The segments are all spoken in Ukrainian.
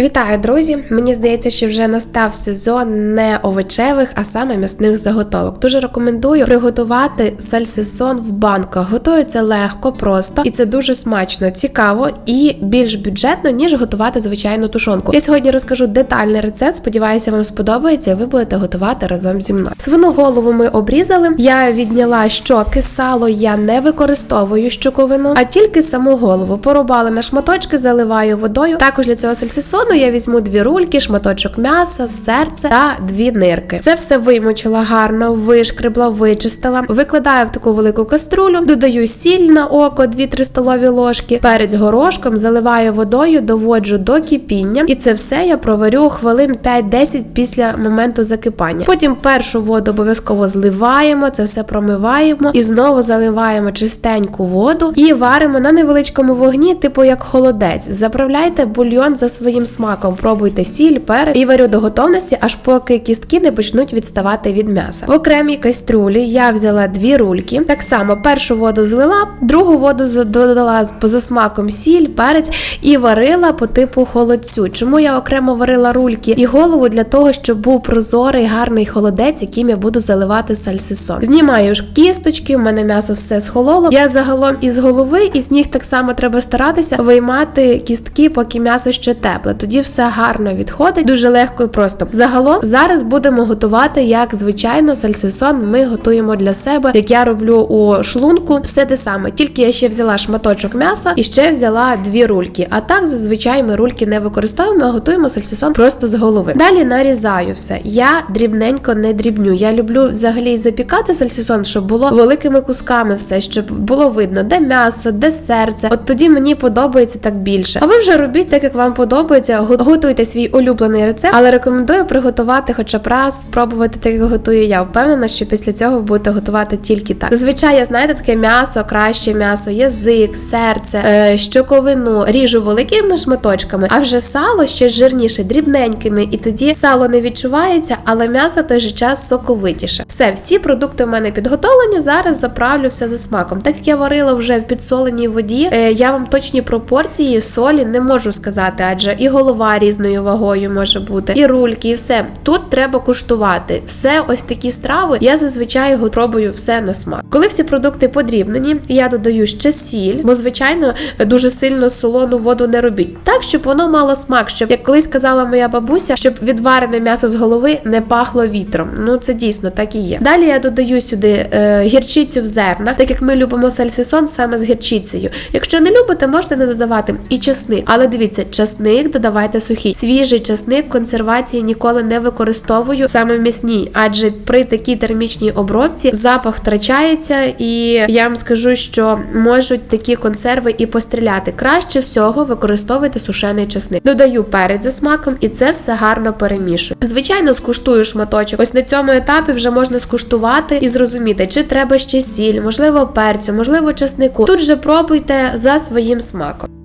Вітаю, друзі! Мені здається, що вже настав сезон не овочевих, а саме м'ясних заготовок. Дуже рекомендую приготувати сальсисон в банках. Готується легко, просто і це дуже смачно, цікаво і більш бюджетно, ніж готувати звичайну тушонку. Я сьогодні розкажу детальний рецепт. Сподіваюся, вам сподобається. Ви будете готувати разом зі мною. Свину голову ми обрізали. Я відняла щоки, сало я не використовую щоковину, а тільки саму голову. Порубали на шматочки, заливаю водою. Також для цього сальсисону я візьму дві рульки, шматочок м'яса, серце та дві нирки. Це все вимочила гарно, вишкребла, вичистила. Викладаю в таку велику каструлю, додаю сіль на око, 2-3 столові ложки, перець горошком, заливаю водою, доводжу до кипіння. І це все я проварю хвилин 5-10 після моменту закипання. Потім першу воду обов'язково зливаємо, це все промиваємо і знову заливаємо чистеньку воду і варимо на невеличкому вогні, типу як холодець. Заправляйте бульйон за своїм смаком, пробуйте сіль, перець і варю до готовності, аж поки кістки не почнуть відставати від м'яса. В окремій кастрюлі я взяла дві рульки. Так само першу воду злила, другу воду додала поза смаком сіль, перець і варила по типу холодцю. Чому я окремо варила рульки і голову для того, щоб був прозорий гарний холодець, яким я буду заливати сальсисон. Знімаю ж кісточки, в мене м'ясо все схололо. Я загалом із голови і з ніг так само треба старатися виймати кістки, поки м'ясо ще тепле. Тоді все гарно відходить, дуже легко і просто. Загалом зараз будемо готувати як звичайно сальсисон. Ми готуємо для себе, як я роблю у шлунку, все те саме. Тільки я ще взяла шматочок м'яса і ще взяла дві рульки. А так зазвичай ми рульки не використовуємо, а готуємо сальсисон просто з голови. Далі нарізаю все. Я дрібненько не дрібню. Я люблю взагалі запікати сальсисон, щоб було великими кусками все, щоб було видно, де м'ясо, де серце. От тоді мені подобається так більше. А ви вже робіть так, як вам подобається. Го- Готуйте свій улюблений рецепт, але рекомендую приготувати хоча б раз, спробувати так, як готую я. Впевнена, що після цього ви будете готувати тільки так. Зазвичай я знаєте таке м'ясо, краще м'ясо, язик, серце, е, щоковину ріжу великими шматочками, а вже сало щось жирніше, дрібненькими, і тоді сало не відчувається, але м'ясо той же час соковитіше. Все, всі продукти в мене підготовлені. Зараз заправлю все за смаком. Так як я варила вже в підсоленій воді, е, я вам точні пропорції солі не можу сказати, адже і голова різною вагою може бути, і рульки, і все. Тут треба куштувати. Все ось такі страви. Я зазвичай го- пробую все на смак. Коли всі продукти подрібнені, я додаю ще сіль, бо звичайно дуже сильно солону воду не робіть. Так, щоб воно мало смак, щоб як колись казала моя бабуся, щоб відварене м'ясо з голови не пахло вітром. Ну це дійсно так і є. Далі я додаю сюди е, гірчицю в зернах, так як ми любимо сальсисон саме з гірчицею. Якщо не любите, можете не додавати і часник. Але дивіться, часник додавайте сухий. Свіжий часник консервації ніколи не використовую саме м'ясній, адже при такій термічній обробці запах втрачається, і я вам скажу, що можуть такі консерви і постріляти. Краще всього використовуйте сушений часник. Додаю перець за смаком, і це все гарно перемішую. Звичайно, скуштую шматочок. Ось на цьому етапі вже можна скуштувати і зрозуміти, чи треба ще сіль, можливо, перцю, можливо, часнику. Тут же пробуйте за своїм смаком.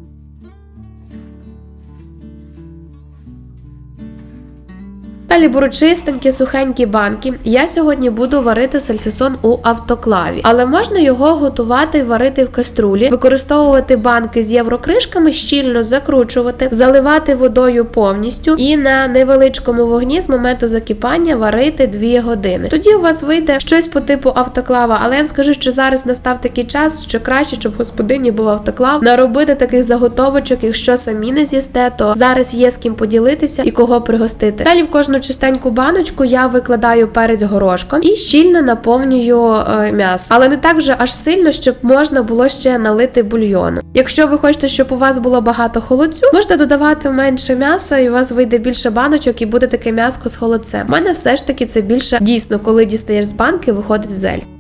Далі беру чистенькі сухенькі банки. Я сьогодні буду варити сальсисон у автоклаві, але можна його готувати і варити в каструлі, використовувати банки з єврокришками, щільно закручувати, заливати водою повністю і на невеличкому вогні з моменту закипання варити 2 години. Тоді у вас вийде щось по типу автоклава, але я вам скажу, що зараз настав такий час, що краще, щоб господині був автоклав, наробити таких заготовочок, якщо самі не з'їсте, то зараз є з ким поділитися і кого пригостити. Далі в кожну чистеньку баночку я викладаю перець горошком і щільно наповнюю е, м'ясо, але не так вже аж сильно, щоб можна було ще налити бульйону. Якщо ви хочете, щоб у вас було багато холодцю, можете додавати менше м'яса, і у вас вийде більше баночок, і буде таке м'яско з холодцем. У мене все ж таки це більше дійсно, коли дістаєш з банки, виходить зель.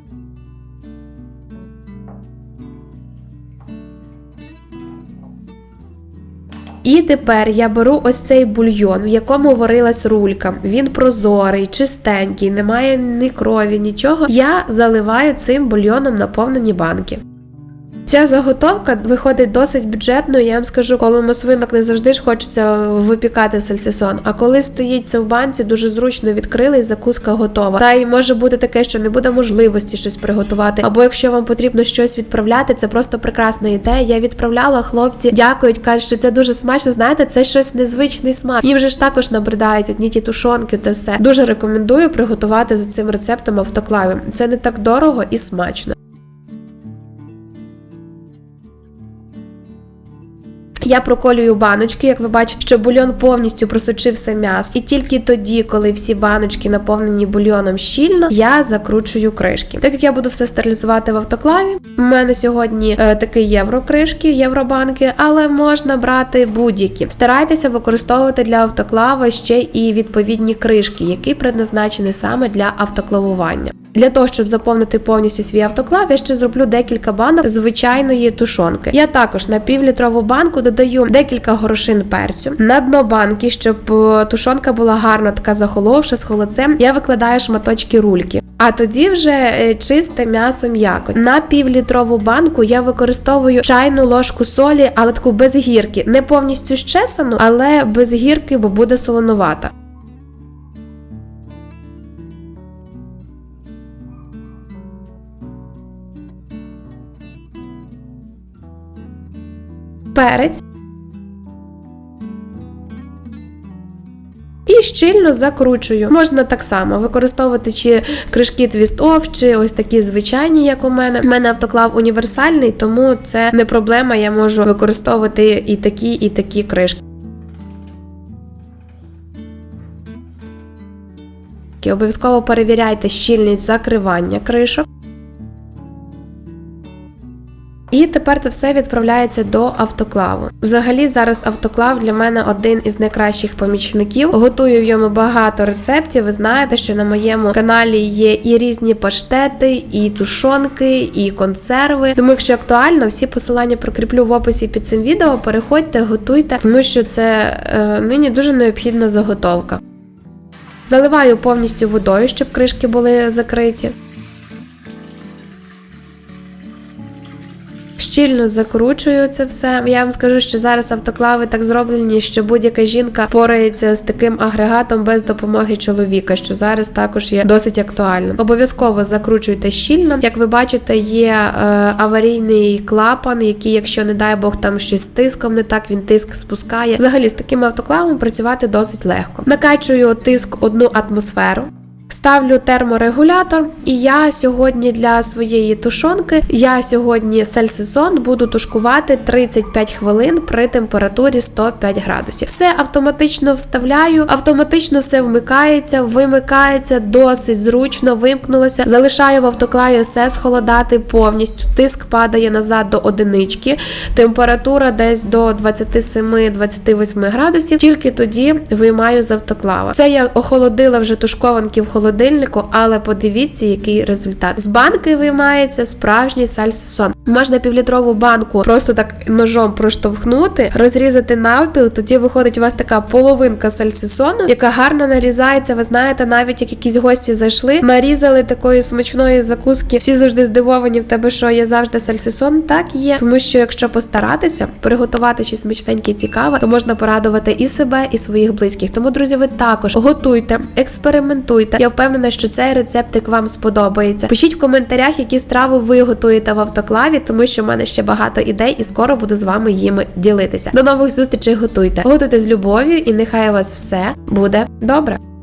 І тепер я беру ось цей бульйон, в якому варилась рулька. Він прозорий, чистенький, немає ні крові, нічого. Я заливаю цим бульйоном наповнені банки. Ця заготовка виходить досить бюджетною. Я вам скажу, коли маслинок не завжди ж хочеться випікати сальсисон. А коли стоїть це в банці, дуже зручно відкрили і закуска готова. Та й може бути таке, що не буде можливості щось приготувати. Або якщо вам потрібно щось відправляти, це просто прекрасна ідея. Я відправляла хлопці, дякують, кажуть, що це дуже смачно. Знаєте, це щось незвичний смак. Їм же ж також набридають одні ті тушонки, та все. Дуже рекомендую приготувати за цим рецептом автоклаві. Це не так дорого і смачно. Я проколюю баночки, як ви бачите, що бульйон повністю просочив все м'ясо. І тільки тоді, коли всі баночки наповнені бульйоном щільно, я закручую кришки. Так як я буду все стерилізувати в автоклаві, у мене сьогодні е, такі єврокришки, євробанки, але можна брати будь-які. Старайтеся використовувати для автоклава ще і відповідні кришки, які предназначені саме для автоклавування. Для того, щоб заповнити повністю свій автоклав, я ще зроблю декілька банок звичайної тушонки. Я також на півлітрову банку додаю декілька горошин перцю. На дно банки, щоб е, тушонка була гарно така захоловша з холодцем, я викладаю шматочки рульки. А тоді вже е, чисте м'ясо м'яко. На півлітрову банку я використовую чайну ложку солі, але таку без гірки. Не повністю щесану, але без гірки, бо буде солонувата. перець щільно закручую. Можна так само використовувати чи кришки твіст-офф, чи ось такі звичайні, як у мене. У мене автоклав універсальний, тому це не проблема. Я можу використовувати і такі, і такі кришки. Обов'язково перевіряйте щільність закривання кришок. І тепер це все відправляється до автоклаву. Взагалі, зараз автоклав для мене один із найкращих помічників. Готую в йому багато рецептів. Ви знаєте, що на моєму каналі є і різні паштети, і тушонки, і консерви. Тому, якщо актуально, всі посилання прикріплю в описі під цим відео. Переходьте, готуйте, тому що це е, нині дуже необхідна заготовка. Заливаю повністю водою, щоб кришки були закриті. Щільно закручую це все. Я вам скажу, що зараз автоклави так зроблені, що будь-яка жінка порається з таким агрегатом без допомоги чоловіка, що зараз також є досить актуально. Обов'язково закручуйте щільно. Як ви бачите, є е, аварійний клапан, який, якщо не дай Бог, там щось тиском не так, він тиск спускає. Взагалі з такими автоклавами працювати досить легко. Накачую тиск одну атмосферу. Ставлю терморегулятор, і я сьогодні для своєї тушонки, я сьогодні сельсезон буду тушкувати 35 хвилин при температурі 105 градусів. Все автоматично вставляю, автоматично все вмикається, вимикається досить зручно, вимкнулося. Залишаю в автоклаві все схолодати повністю. Тиск падає назад до одинички, температура десь до 27-28 градусів. Тільки тоді виймаю з автоклава. Це я охолодила вже тушкованки в холодильнику, але подивіться, який результат. З банки виймається справжній сальсисон. Можна півлітрову банку просто так ножом проштовхнути, розрізати навпіл, тоді виходить у вас така половинка сальсисону, яка гарно нарізається. Ви знаєте, навіть як якісь гості зайшли, нарізали такої смачної закуски. Всі завжди здивовані в тебе, що є завжди сальсисон. Так є, тому що якщо постаратися приготувати щось смачненьке і цікаве, то можна порадувати і себе, і своїх близьких. Тому, друзі, ви також готуйте, експериментуйте. Я впевнена, що цей рецептик вам сподобається. Пишіть в коментарях, які страви ви готуєте в автоклаві, тому що в мене ще багато ідей, і скоро буду з вами їми ділитися. До нових зустрічей готуйте. Готуйте з любов'ю, і нехай у вас все буде добре.